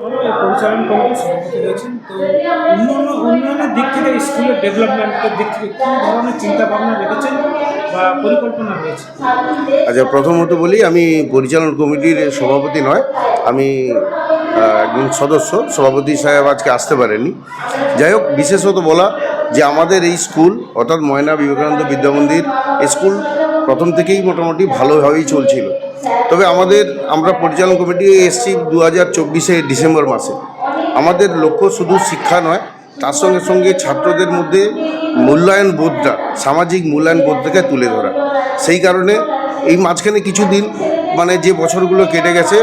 পরিচালন সভাপতি রয়েছেন। তো উন্নয়ন, উন্নয়নের দিক থেকে স্কুলের ডেভেলপমেন্টের দিক থেকে কী ধরনের চিন্তা ভাবনা রেখেছেন বা পরিকল্পনা রয়েছে? আচ্ছা প্রথমত বলি, আমি পরিচালন কমিটির সভাপতি নয়। আমি একজন সদস্য। সভাপতি সাহেব আজকে আসতে পারেননি। যাই হোক, বিশেষত বলা যে আমাদের এই স্কুল, অর্থাৎ ময়না বিবেকানন্দ বিদ্যামন্দির স্কুল, প্রথম থেকেই মোটামুটি ভালোভাবেই চলছিল। তবে আমাদের, আমরা পরিচালন কমিটি এসছি দু হাজার চব্বিশে ডিসেম্বর মাসে। আমাদের লক্ষ্য শুধু শিক্ষা নয়, তার সঙ্গে সঙ্গে ছাত্রদের মধ্যে মূল্যায়ন বোধটা, সামাজিক মূল্যায়ন বোধটাকে তুলে ধরা। সেই কারণে এই মাঝখানে কিছুদিন মানে যে বছরগুলো কেটে গেছে,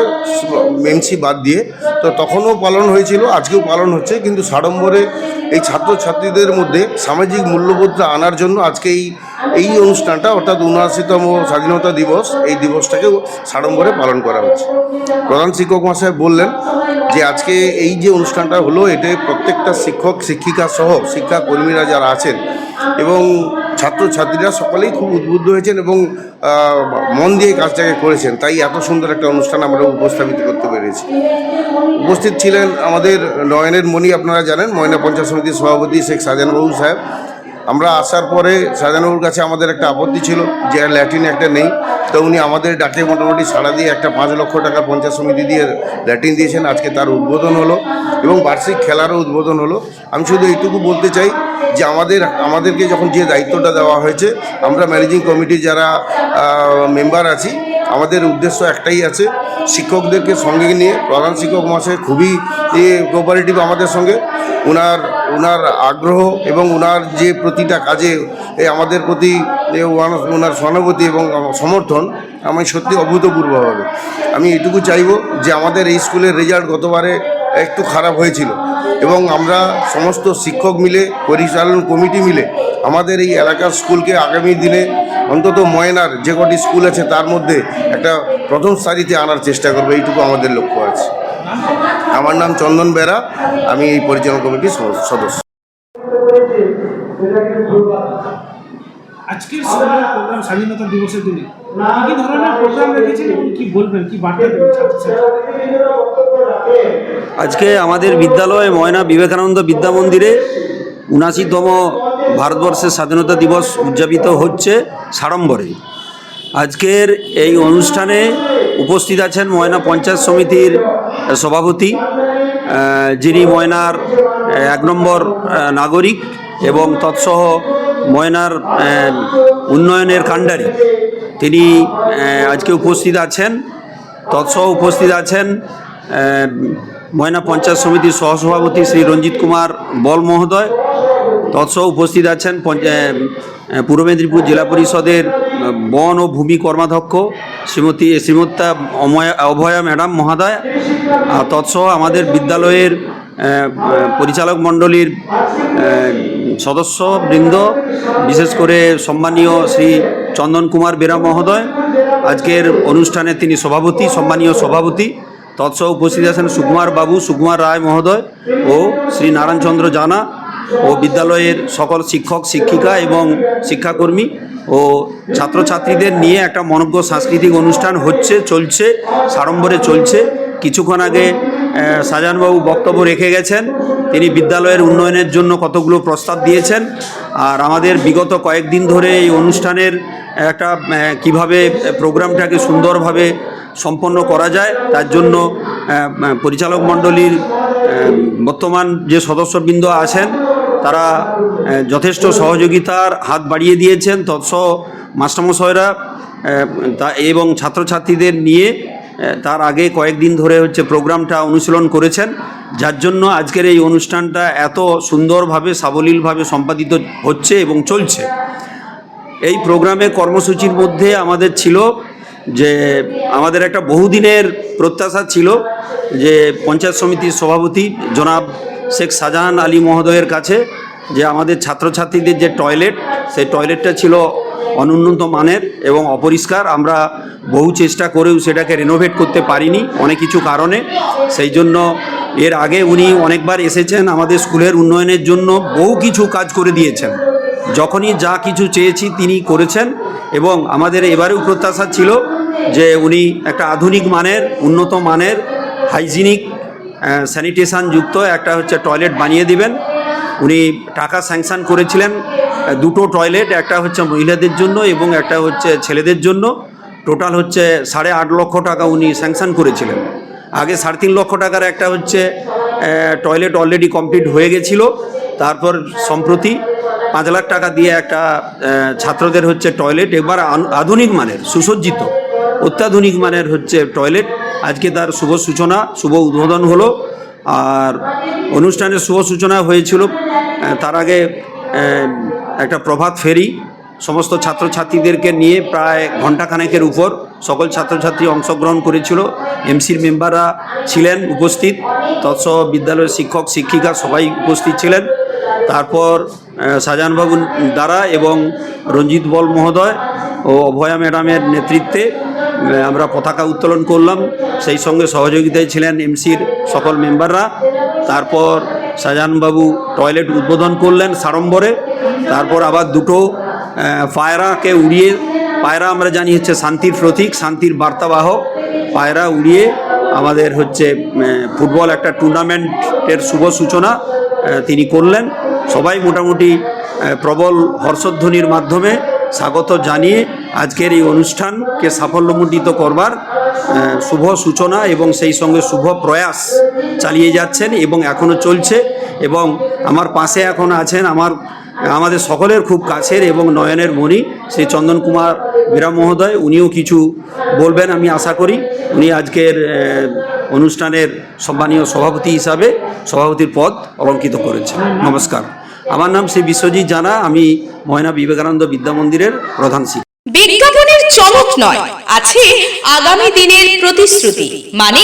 এমসি বাদ দিয়ে, তো তখনও পালন হয়েছিল, আজকেও পালন হচ্ছে, কিন্তু সাড়ম্বরে এই ছাত্রছাত্রীদের মধ্যে সামাজিক মূল্যবোধটা আনার জন্য আজকে এই এই অনুষ্ঠানটা, অর্থাৎ উনআশিতম স্বাধীনতা দিবস, এই দিবসটাকে সাড়ম্বরে পালন করা হচ্ছে। প্রধান শিক্ষক মহাশয় বললেন যে আজকে এই যে অনুষ্ঠানটা হলো, এতে প্রত্যেকটা শিক্ষক, শিক্ষিকা সহ শিক্ষা কর্মীরা যারা আছেন এবং ছাত্রছাত্রীরা সকলেই খুব উদ্বুদ্ধ হয়েছেন এবং মন দিয়ে কাজটাকে করেছেন। তাই এত সুন্দর একটা অনুষ্ঠান আমরা উপস্থাপিত করতে পেরেছি। উপস্থিত ছিলেন আমাদের নয়নের মণি, আপনারা জানেন, ময়না পঞ্চায়েত সমিতির সভাপতি শেখ সাজানবাবু সাহেব। আমরা আসার পরে সাজানবাবুর কাছে আমাদের একটা আপত্তি ছিল যে ল্যাট্রিন একটা নেই। তো উনি আমাদের ডাকে মোটামুটি সাড়া দিয়ে একটা পাঁচ লক্ষ টাকা পঞ্চায়েত সমিতি দিয়ে ল্যাট্রিন দিয়েছেন। আজকে তার উদ্বোধন হলো এবং বার্ষিক খেলারও উদ্বোধন হলো। আমি শুধু এইটুকু বলতে চাই যে আমাদের, আমাদেরকে যখন যে দায়িত্বটা দেওয়া হয়েছে, আমরা ম্যানেজিং কমিটির যারা মেম্বার আছি, আমাদের উদ্দেশ্য একটাই আছে, শিক্ষকদেরকে সঙ্গে নিয়ে, প্রধান শিক্ষক মহাশয় খুবই কোঅপারেটিভ আমাদের সঙ্গে ওনার ওনার আগ্রহ এবং ওনার যে প্রতিটা কাজে আমাদের প্রতি ওনার- সহানুভূতি এবং সমর্থন আমি সত্যি অভূতপূর্ব হবে আমি এটুকু চাইব যে আমাদের এই স্কুলের রেজাল্ট গতবারে একটু খারাপ হয়েছিল। এবং আমরা সমস্ত শিক্ষক মিলে, পরিচালন কমিটি মিলে আমাদের এই এলাকার স্কুলকে আগামী দিনে অন্তত ময়নার যে কটি স্কুল আছে তার মধ্যে একটা প্রথম সারিতে আনার চেষ্টা করব, এইটুকু আমাদের লক্ষ্য আছে। আমার নাম চন্দন বেরা আমি এই পরিচালনা কমিটির সদস্য। আজকের প্রোগ্রাম স্বাধীনতা দিবসের দিনে কী ধরনের প্রোগ্রাম রেখেছেন এবং কী বলবেন, কী বার্তা দেবেন আজকে আমাদের বিদ্যালয়ে ময়না বিবেকানন্দ বিদ্যা মন্দিরে উনাশিতম ভারতবর্ষের স্বাধীনতা দিবস উদযাপিত হচ্ছে সাড়ম্বরে। আজকের এই অনুষ্ঠানে উপস্থিত আছেন ময়না পঞ্চায়েত সমিতির সভাপতি যিনি ময়নার এক নম্বর নাগরিক এবং তৎসহ ময়নার উন্নয়নের কাণ্ডারি। তিনি আজকে উপস্থিত আছেন, তৎসহ উপস্থিত আছেন ময়না পঞ্চায়েত সমিতির সহসভাপতি শ্রী রঞ্জিত কুমার বল মহোদয়, তৎসহ উপস্থিত আছেন পূর্ব মেদিনীপুর জেলা পরিষদের বন ও ভূমি কর্মাধ্যক্ষ শ্রীমতী, শ্রীমত্তা অময়া, অভয়া ম্যাডাম মহোদয়, আর তৎসহ আমাদের বিদ্যালয়ের পরিচালক মণ্ডলীর সদস্য বৃন্দ, বিশেষ করে সম্মানীয় শ্রী চন্দন কুমার বেরা মহোদয়, আজকের অনুষ্ঠানে তিনি সভাপতি, সম্মানীয় সভাপতি। তৎসহ উপস্থিত আছেন সুকুমার বাবু, সুকুমার রায় মহোদয় ও শ্রী নারায়ণচন্দ্র জানা ও বিদ্যালয়ের সকল শিক্ষক, শিক্ষিকা এবং শিক্ষাকর্মী ও ছাত্রছাত্রীদের নিয়ে একটা মনজ্ঞ সাংস্কৃতিক অনুষ্ঠান হচ্ছে, চলছে, সাড়ম্বরে চলছে। কিছুক্ষণ আগে শাহজাহানবাবু বক্তব্য রেখে গেছেন। তিনি বিদ্যালয়ের উন্নয়নের জন্য কতগুলো প্রস্তাব দিয়েছেন। আর আমাদের বিগত কয়েকদিন ধরে এই অনুষ্ঠানের একটা কীভাবে প্রোগ্রামটাকে সুন্দরভাবে সম্পন্ন করা যায়, তার জন্য পরিচালক মণ্ডলীর বর্তমান যে সদস্যবৃন্দ আছেন, তারা যথেষ্ট সহযোগিতার হাত বাড়িয়ে দিয়েছেন। তৎসহ মাস্টারমশাইরা তা এবং ছাত্রছাত্রীদের নিয়ে তার আগে কয়েকদিন ধরে হচ্ছে প্রোগ্রামটা অনুশীলন করেছেন, যার জন্য আজকের এই অনুষ্ঠানটা এত সুন্দরভাবে, সাবলীলভাবে সম্পাদিত হচ্ছে এবং চলছে। এই প্রোগ্রামে কর্মসূচির মধ্যে আমাদের ছিল যে, আমাদের একটা বহুদিনের প্রত্যাশা ছিল যে পঞ্চায়েত সমিতির সভাপতি জনাব শেখ শাহজাহান আলী মহোদয়ের কাছে যে আমাদের ছাত্রছাত্রীদের যে টয়লেট, সেই টয়লেটটা ছিল অনুন্নত মানের এবং অপরিষ্কার। আমরা বহু চেষ্টা করেও সেটাকে রেনোভেট করতে পারিনি অনেক কিছু কারণে। সেই জন্য এর আগে উনি অনেকবার এসেছেন আমাদের স্কুলের উন্নয়নের জন্য, বহু কিছু কাজ করে দিয়েছেন। যখনই যা কিছু চেয়েছি তিনি করেছেন এবং আমাদের এবারেও প্রত্যাশা ছিল যে উনি একটা আধুনিক মানের, উন্নত মানের হাইজিনিক স্যানিটেশন যুক্ত একটা হচ্ছে টয়লেট বানিয়ে দিবেন। উনি টাকা স্যাংশন করেছিলেন। দুটো টয়লেট একটা হচ্ছে মহিলাদের জন্য এবং একটা হচ্ছে ছেলেদের জন্য। টোটাল হচ্ছে সাড়ে আট লক্ষ টাকা উনি স্যাংশন করেছিলেন। আগে সাড়ে তিন লক্ষ টাকার একটা হচ্ছে টয়লেট অলরেডি কমপ্লিট হয়ে গেছিল। তারপর সম্প্রতি পাঁচ লাখ টাকা দিয়ে একটা ছাত্রদের হচ্ছে টয়লেট এবার আধুনিক মানের, সুসজ্জিত, অত্যাধুনিক মানের হচ্ছে টয়লেট আজকে তার শুভ সূচনা, শুভ উদ্বোধন হলো। আর অনুষ্ঠানের শুভ সূচনা হয়েছিল তার আগে একটা প্রভাত ফেরি। সমস্ত ছাত্রছাত্রীদেরকে নিয়ে প্রায় ঘণ্টাখানেকের উপর সকল ছাত্রছাত্রী অংশগ্রহণ করেছিল। এমসির মেম্বাররা ছিলেন উপস্থিত। তৎসহ বিদ্যালয়ের শিক্ষক, শিক্ষিকা সবাই উপস্থিত ছিলেন। তারপর শাহজাহানবাবু দ্বারা এবং রঞ্জিত বল মহোদয় ও অভয়া ম্যাডামের নেতৃত্বে আমরা পতাকা উত্তোলন করলাম। সেই সঙ্গে সহযোগিতায় ছিলেন এমসির সকল মেম্বাররা। তারপর শাহজাহানবাবু টয়লেট উদ্বোধন করলেন সাড়ম্বরে। তারপর আবার দুটো পায়রাকে উড়িয়ে, পায়রা আমরা জানি হচ্ছে শান্তির প্রতীক, শান্তির বার্তাবাহক। পায়রা উড়িয়ে আমাদের হচ্ছে ফুটবল একটা টুর্নামেন্টের শুভ সূচনা তিনি করলেন। সবাই মোটামুটি প্রবল হর্ষধ্বনির মাধ্যমে স্বাগত জানিয়ে আজকের এই অনুষ্ঠানকে সাফল্যমণ্ডিত করবার শুভ সূচনা এবং সেই সঙ্গে শুভ প্রয়াস চালিয়ে যাচ্ছেন এবং এখনও চলছে। এবং আমার পাশে এখন আছেন আমার আমাদের সকলের খুব কাছের এবং নয়নের মণি শ্রী চন্দন কুমার বিরাম মহোদয়, উনিও কিছু বলবেন আমি আশা করি। উনি আজকের অনুষ্ঠানের সম্মানীয় সভাপতি হিসাবে সভাপতির পদ অলঙ্কিত করেছেন। নমস্কার। আমার নাম শ্রী বিশ্বজিৎ জানা, আমি ময়না বিবেকানন্দ বিদ্যা মন্দিরের প্রধান শিক্ষক। বিজ্ঞাপনের চমক নয়, আছে আগামী দিনের প্রতিশ্রুতি মানে